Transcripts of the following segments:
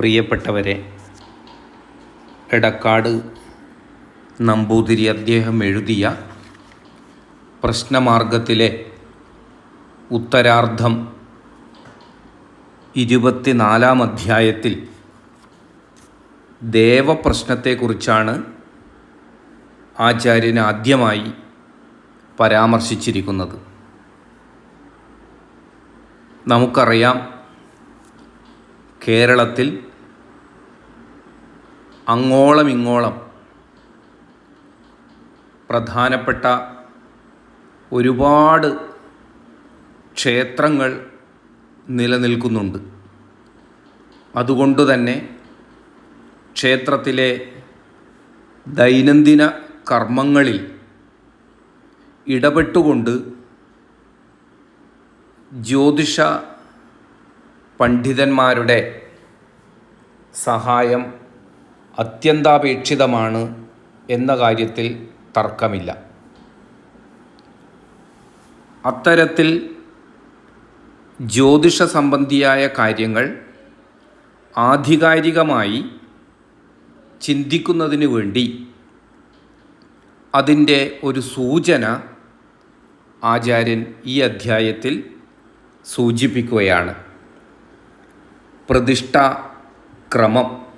പ്രിയപ്പെട്ടവരെ എടക്കാട് നമ്പൂതിരി അദ്ദേഹം എഴുതിയ പ്രശ്നമാർഗത്തിലെ ഉത്തരാർദ്ധം ഇരുപത്തിനാലാം അധ്യായത്തിൽ ദേവപ്രശ്നത്തെക്കുറിച്ചാണ് ആചാര്യൻ ആദ്യമായി പരാമർശിച്ചിരിക്കുന്നത്. നമുക്കറിയാം കേരളത്തിൽ അങ്ങോളം ഇങ്ങോളം പ്രധാനപ്പെട്ട ഒരുപാട് ക്ഷേത്രങ്ങൾ നിലനിൽക്കുന്നുണ്ട്. അതുകൊണ്ട് തന്നെ ക്ഷേത്രത്തിലെ ദൈനംദിന കർമ്മങ്ങളിൽ ഇടപെട്ടുകൊണ്ട് ജ്യോതിഷ പണ്ഡിതന്മാരുടെ സഹായം അത്യന്താപേക്ഷിതമാണ് എന്ന കാര്യത്തിൽ തർക്കമില്ല. അത്തരത്തിൽ ജ്യോതിഷ സംബന്ധിയായ കാര്യങ്ങൾ ആധികാരികമായി ചിന്തിക്കുന്നതിന് വേണ്ടി അതിന്റെ ഒരു സൂചന ആചാര്യൻ ഈ അധ്യായത്തിൽ സൂചിപ്പിക്കുകയാണ്. പ്രതിഷ്ഠ ക്രമം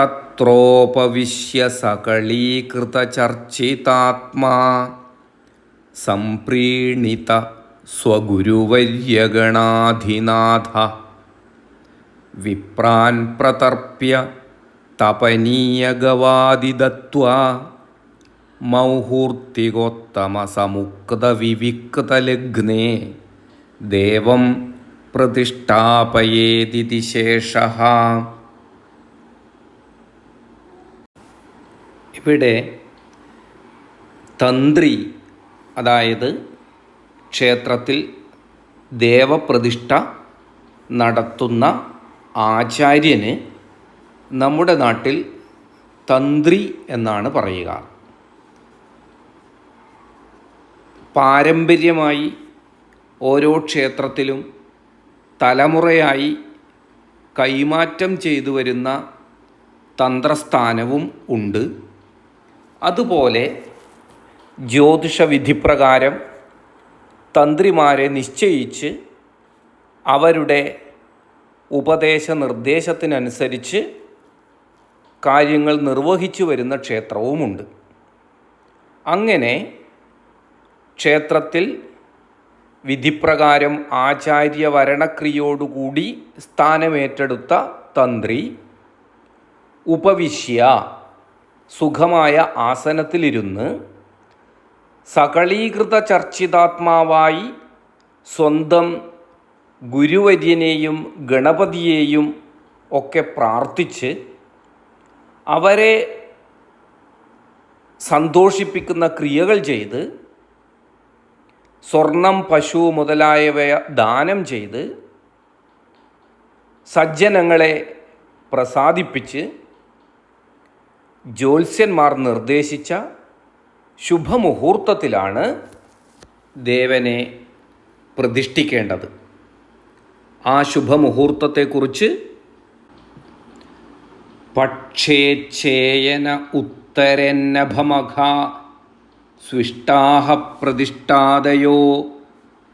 തത്രോപവിശ്യ സകളീകൃത ചർച്ചിതാത്മാ. സംപ്രീണിത സ്വഗുരുവര്യഗണാധിനാഥ. വിപ്രാൻ പ്രതർപ്യ തപനീയഗവാദിദത്വാ മൗഹൂർത്തികോത്തമസമുക്തവിവിക്തലഗ്നേ. ദേവം പ്രതിഷ്ഠാപയേതിതി ശേഷ ഇവിടെ തന്ത്രി അതായത് ക്ഷേത്രത്തിൽ ദേവപ്രതിഷ്ഠ നടത്തുന്ന ആചാര്യന് നമ്മുടെ നാട്ടിൽ തന്ത്രി എന്നാണ് പറയുക. പാരമ്പര്യമായി ഓരോ ക്ഷേത്രത്തിലും തലമുറയായി കൈമാറ്റം ചെയ്തു വരുന്ന തന്ത്രസ്ഥാനവും ഉണ്ട്. അതുപോലെ ജ്യോതിഷ വിധിപ്രകാരം തന്ത്രിമാരെ നിശ്ചയിച്ച് അവരുടെ ഉപദേശ നിർദ്ദേശത്തിനനുസരിച്ച് കാര്യങ്ങൾ നിർവഹിച്ചു വരുന്ന ക്ഷേത്രവുമുണ്ട്. അങ്ങനെ ക്ഷേത്രത്തിൽ വിധിപ്രകാരം ആചാര്യവരണക്രിയോടുകൂടി സ്ഥാനമേറ്റെടുത്ത തന്ത്രി ഉപവിശ്യ. സുഖമായ ആസനത്തിലിരുന്ന് സകളീകൃത ചർച്ചിതാത്മാവായി സ്വന്തം ഗുരുവര്യനെയും ഗണപതിയെയും ഒക്കെ പ്രാർത്ഥിച്ച് അവരെ സന്തോഷിപ്പിക്കുന്ന ക്രിയകൾ ചെയ്ത് സ്വർണം പശു മുതലായവ ദാനം ചെയ്ത് സജ്ജനങ്ങളെ പ്രസാദിപ്പിച്ച് ജ്യോത്സ്യന്മാർ നിർദ്ദേശിച്ച ശുഭമുഹൂർത്തത്തിലാണ് ദേവനെ പ്രതിഷ്ഠിക്കേണ്ടത്. ആ ശുഭമുഹൂർത്തത്തെക്കുറിച്ച് പക്ഷേച്ഛേയന ഉത്തരന്നഭമഖ സ്വിഷ്ടാഹ പ്രതിഷ്ഠാതയോ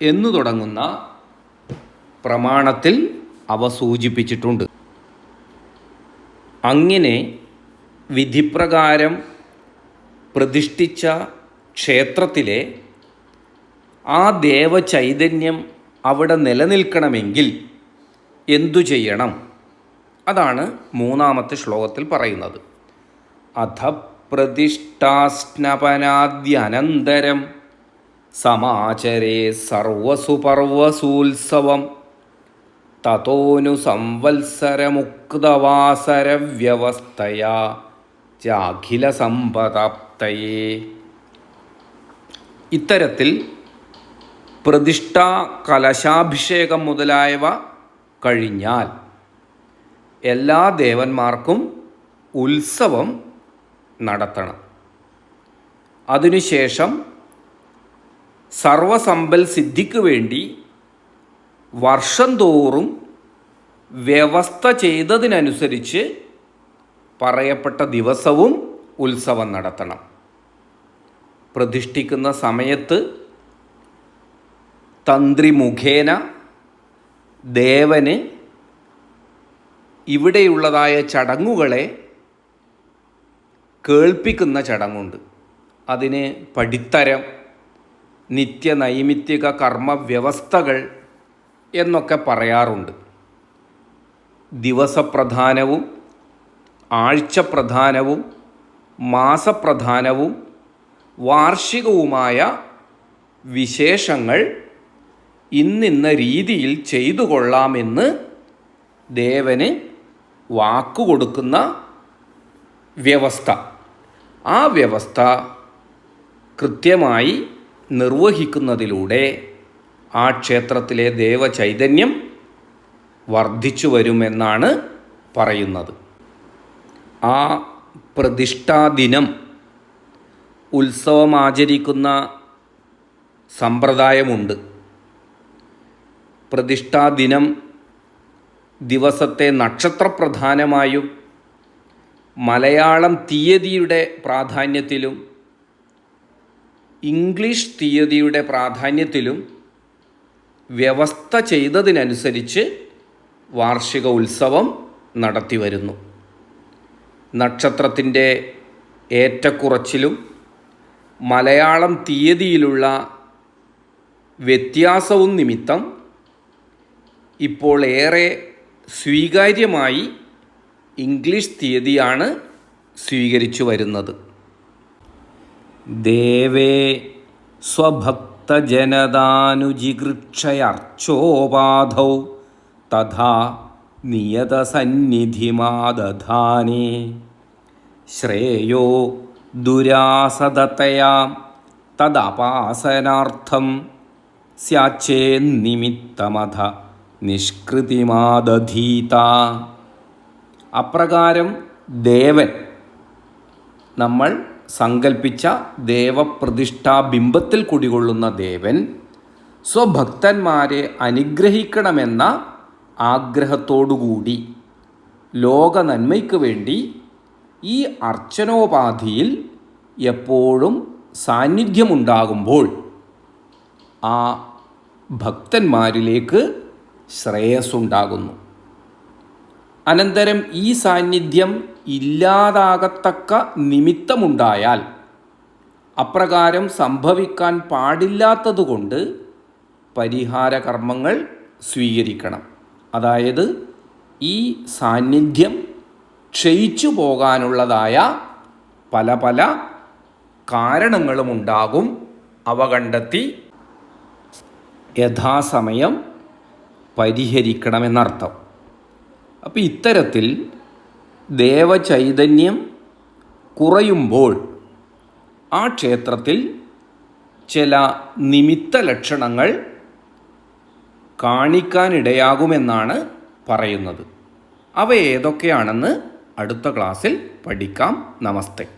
എന്നു തുടങ്ങുന്ന പ്രമാണത്തിൽ അവ സൂചിപ്പിച്ചിട്ടുണ്ട്. അങ്ങനെ വിധിപ്രകാരം പ്രതിഷ്ഠിച്ച ക്ഷേത്രത്തിലെ ആ ദേവചൈതന്യം അവിടെ നിലനിൽക്കണമെങ്കിൽ എന്തു ചെയ്യണം? അതാണ് മൂന്നാമത്തെ ശ്ലോകത്തിൽ പറയുന്നത്. അധ പ്രതിഷ്ഠാസ്നപനാദ്യനന്തരം സമാചരേ സർവസുപർവസൂത്സവം തതോനു സംവത്സരമുക്തവാസരവ്യവസ്ഥയാ ചാഖില സമ്പതാപ്തയേ ഇത്തരത്തിൽ പ്രതിഷ്ഠാ കലശാഭിഷേകം മുതലായവ കഴിഞ്ഞാൽ എല്ലാ ദേവന്മാർക്കും ഉത്സവം നടത്തണം. അതിനുശേഷം സർവസമ്പൽ സിദ്ധിക്ക് വേണ്ടി വർഷം തോറും വ്യവസ്ഥ ചെയ്തതിനനുസരിച്ച് പറയപ്പെട്ട ദിവസവും ഉത്സവം നടത്തണം. പ്രതിഷ്ഠിക്കുന്ന സമയത്ത് തന്ത്രി മുഖേന ദേവന് ഇവിടെയുള്ളതായ ചടങ്ങുകളെ കേൾപ്പിക്കുന്ന ചടങ്ങുണ്ട്. അതിന് പടിത്തരം നിത്യനൈമിത്യക കർമ്മ വ്യവസ്ഥകൾ എന്നൊക്കെ പറയാറുണ്ട്. ദിവസപ്രധാനവും ആഴ്ചപ്രധാനവും മാസപ്രധാനവും വാർഷികവുമായ വിശേഷങ്ങൾ ഇന്നിന്ന രീതിയിൽ ചെയ്തു കൊള്ളാമെന്ന് ദേവന് വാക്കുകൊടുക്കുന്ന വ്യവസ്ഥ. ആ വ്യവസ്ഥ കൃത്യമായി നിർവഹിക്കുന്നതിലൂടെ ആ ക്ഷേത്രത്തിലെ ദേവചൈതന്യം വർദ്ധിച്ചു വരുമെന്നാണ് പറയുന്നത്. ആ പ്രതിഷ്ഠാദിനം ഉത്സവം ആചരിക്കുന്ന സമ്പ്രദായമുണ്ട്. പ്രതിഷ്ഠാദിനം ദിവസത്തെ നക്ഷത്രപ്രധാനമായും മലയാളം തീയതിയുടെ പ്രാധാന്യത്തിലും ഇംഗ്ലീഷ് തീയതിയുടെ പ്രാധാന്യത്തിലും വ്യവസ്ഥ ചെയ്തതിനനുസരിച്ച് വാർഷിക ഉത്സവം നടത്തി വരുന്നു. നക്ഷത്രത്തിന്റെ ഏറ്റക്കുറച്ചിലും മലയാളം തീയതിയിലുള്ള വ്യത്യാസവും നിമിത്തം ഇപ്പോൾ ഏറെ സ്വീകാര്യമായി ഇംഗ്ലീഷ് തീയതിയാണ് സ്വീകരിച്ചു വരുന്നത്. ദേവേ സ്വഭക്തജനതാനുജിഗൃക്ഷയർച്ചോപാധൗ തഥാ നിയതസന്നിധിമാദധാനേ. ശ്രേയോ ദുരാസദത്തയാ തദപാസനാർത്ഥം സ്യാച്ചേന്നിമിത്തമധ നിഷ്കൃതിമാദധീത. അപ്രകാരം ദേവൻ നമ്മൾ സങ്കൽപ്പിച്ച ദേവപ്രതിഷ്ഠാ ബിംബത്തിൽ കുടികൊള്ളുന്ന ദേവൻ സ്വഭക്തന്മാരെ അനുഗ്രഹിക്കണമെന്ന ആഗ്രഹത്തോടുകൂടി ലോക നന്മയ്ക്ക് വേണ്ടി ഈ അർച്ചനോപാധിയിൽ എപ്പോഴും സാന്നിധ്യമുണ്ടാകുമ്പോൾ ആ ഭക്തന്മാരിലേക്ക് ശ്രേയസ്സുണ്ടാകുന്നു. അനന്തരം ഈ സാന്നിധ്യം ഇല്ലാതാകത്തക്ക നിമിത്തമുണ്ടായാൽ അപ്രകാരം സംഭവിക്കാൻ പാടില്ലാത്തതുകൊണ്ട് പരിഹാരകർമ്മങ്ങൾ സ്വീകരിക്കണം. അതായത് ഈ സാന്നിധ്യം ക്ഷയിച്ചു പോകാനുള്ളതായ പല പല കാരണങ്ങളുമുണ്ടാകും അവ കണ്ടെത്തി യഥാസമയം പരിഹരിക്കണമെന്നർത്ഥം. അപ്പോൾ ഇത്തരത്തിൽ ദേവചൈതന്യം കുറയുമ്പോൾ ആ ക്ഷേത്രത്തിൽ ചില നിമിത്ത ലക്ഷണങ്ങൾ കാണിക്കാനിടയാകുമെന്നാണ് പറയുന്നത്. അവ ഏതൊക്കെയാണെന്ന് അടുത്ത ക്ലാസ്സിൽ പഠിക്കാം. നമസ്തേ.